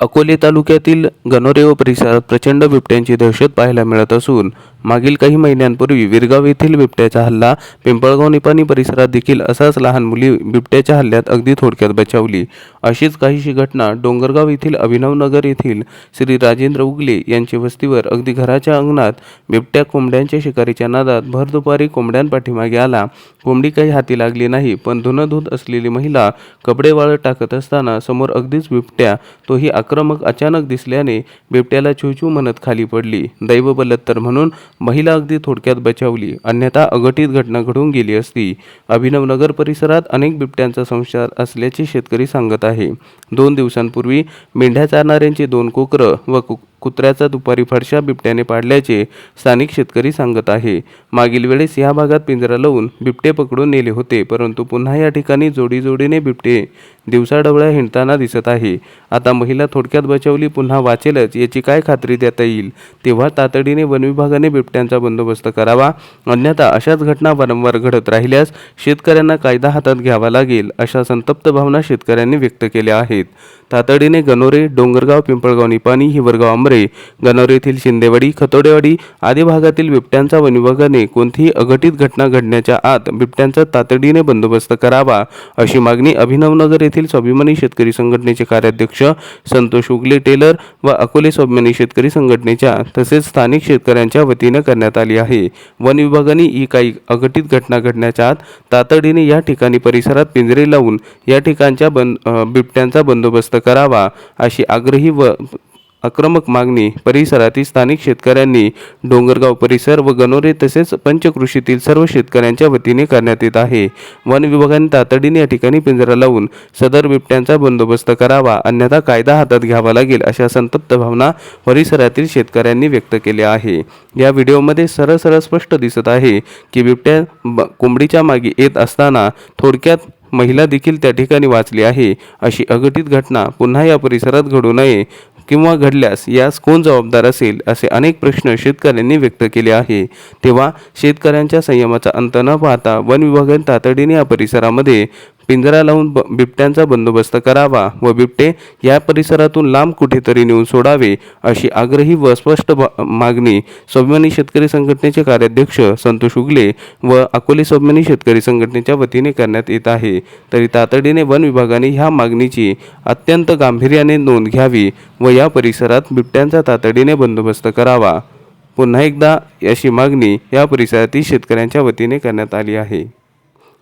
अकोले तालुक्यातील गणोरे व परिसरात प्रचंड बिबट्यांची दहशत पाहायला मिळत असून मागील काही महिन्यांपूर्वी विरगाव येथील बिबट्याचा हल्ला पिंपळगाव निपाणी परिसरात देखील असाच लहान मुली बिबट्याच्या हल्ल्यात अगदी थोडक्यात बचावली. अशीच काहीशी घटना डोंगरगाव येथील अभिनवनगर येथील श्री राजेंद्र उगले यांच्या वस्तीवर अगदी घराच्या अंगणात बिबट्या कोंबड्यांच्या शिकारीच्या नादात भर दुपारी कोंबड्यांपाठीमागे आला. कोंबडी काही हाती लागली नाही पण धुनं धुत असलेली महिला कपडे वाळत टाकत असताना समोर अगदीच बिबट्या. तोही आक्रमक अचानक दिसल्याने बिबट्याला चूचू म्हणत खाली पडली. दैव बलत्तर म्हणून महिला अगदी थोडक्यात बचावली. अन्यथा अघटित घटना घडून गेली असती. अभिनवनगर परिसरात अनेक बिबट्यांचा संशार असल्याचे शेतकरी सांगत आहे. दोन दिवसांपूर्वी मेंढ्या चारणाऱ्यांची दोन कोकरं व कुक कुत्र्याचा दुपारी फडशा बिबट्याने पाडल्याचे स्थानिक शेतकरी सांगत आहे. मागील वेळेस या भागात पिंजरा लावून बिबटे पकडून नेले होते परंतु पुन्हा या ठिकाणी जोडी जोडीने बिबटे दिवसाढवळ्या हिंडताना दिसत आहे. आता महिला थोडक्यात बचावली पुन्हा वाचेलच याची काय खात्री देता येईल? तेव्हा तातडीने वनविभागाने बिबट्यांचा बंदोबस्त करावा. अन्यथा अशाच घटना वारंवार घडत राहिल्यास शेतकऱ्यांना कायदा हातात घ्यावा लागेल अशा संतप्त भावना शेतकऱ्यांनी व्यक्त केल्या आहेत. तातडीने गणोरे डोंगरगाव पिंपळगाव निपाणी हिवरगाव कांबरे गणोर येथील शिंदेवाडी खतोडेवाडी आदी भागातील बिबट्यांचा वनविभागाने कोणतीही अघटित घटना घडण्याच्या आत बिबट्यांचा तातडीने बंदोबस्त करावा अशी मागणी अभिनवनगर येथील स्वाभिमानी शेतकरी संघटनेचे कार्याध्यक्ष संतोष उगले टेलर व अकोले स्वाभिमानी शेतकरी संघटनेच्या तसेच स्थानिक शेतकऱ्यांच्या वतीने करण्यात आली आहे. वन विभागाने ही काही अघटित घटना घडण्याच्या आत तातडीने या ठिकाणी परिसरात पिंजरे लावून या ठिकाणच्या बंद बिबट्यांचा बंदोबस्त करावा अशी आग्रही व आक्रमक मागणी परिसरातील स्थानिक शेतकऱ्यांनी डोंगरगाव परिसर व गणोरे तसेच पंचकृषीतील सर्व शेतकऱ्यांच्या वतीने करण्यात येत आहे. वन विभागाने तातडीने या ठिकाणी पिंजरा लावून सदर बिबट्यांचा बंदोबस्त करावा अन्यथा कायदा हातात घ्यावा लागेल अशा संतप्त भावना परिसरातील शेतकऱ्यांनी व्यक्त केल्या आहे. या व्हिडिओमध्ये सरळ सरळ स्पष्ट दिसत आहे की बिबट्या कोंबडीच्या मागे येत असताना थोडक्यात महिला देखील त्या ठिकाणी वाचली आहे. अशी अघटित घटना पुन्हा या परिसरात घडू नये किंवा घडल्यास यास कोण जबाबदार असेल असे अनेक प्रश्न शेतकऱ्यांनी व्यक्त केले आहे. तेव्हा शेतकऱ्यांच्या संयमाचा अंत न पाहता वन विभागाने तातडीने या परिसरामध्ये पिंजरा लावून ब- बिबट्यांचा बंदोबस्त करावा व बिबटे या परिसरातून लांब कुठेतरी नेऊन सोडावे अशी आग्रही व स्पष्ट मागणी स्वाभिमानी शेतकरी संघटनेचे कार्याध्यक्ष संतोष उगले व अकोले स्वाभिमानी शेतकरी संघटनेच्या वतीने करण्यात येत आहे. तरी तातडीने वन विभागाने ह्या मागणीची अत्यंत गांभीर्याने नोंद घ्यावी व या परिसरात बिबट्यांचा तातडीने बंदोबस्त करावा. पुन्हा एकदा अशी मागणी या परिसरातील शेतकऱ्यांच्या वतीने करण्यात आली आहे.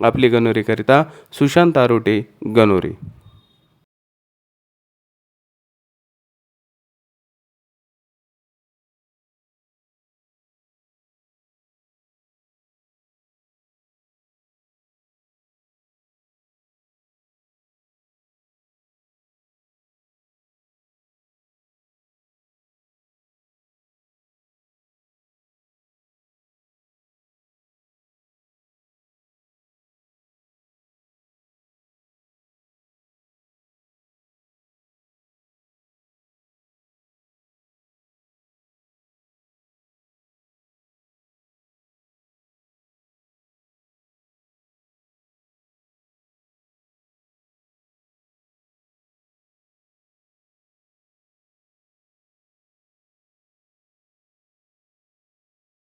आपली गणोरेकरिता सुशांत आरोटे गणोरे.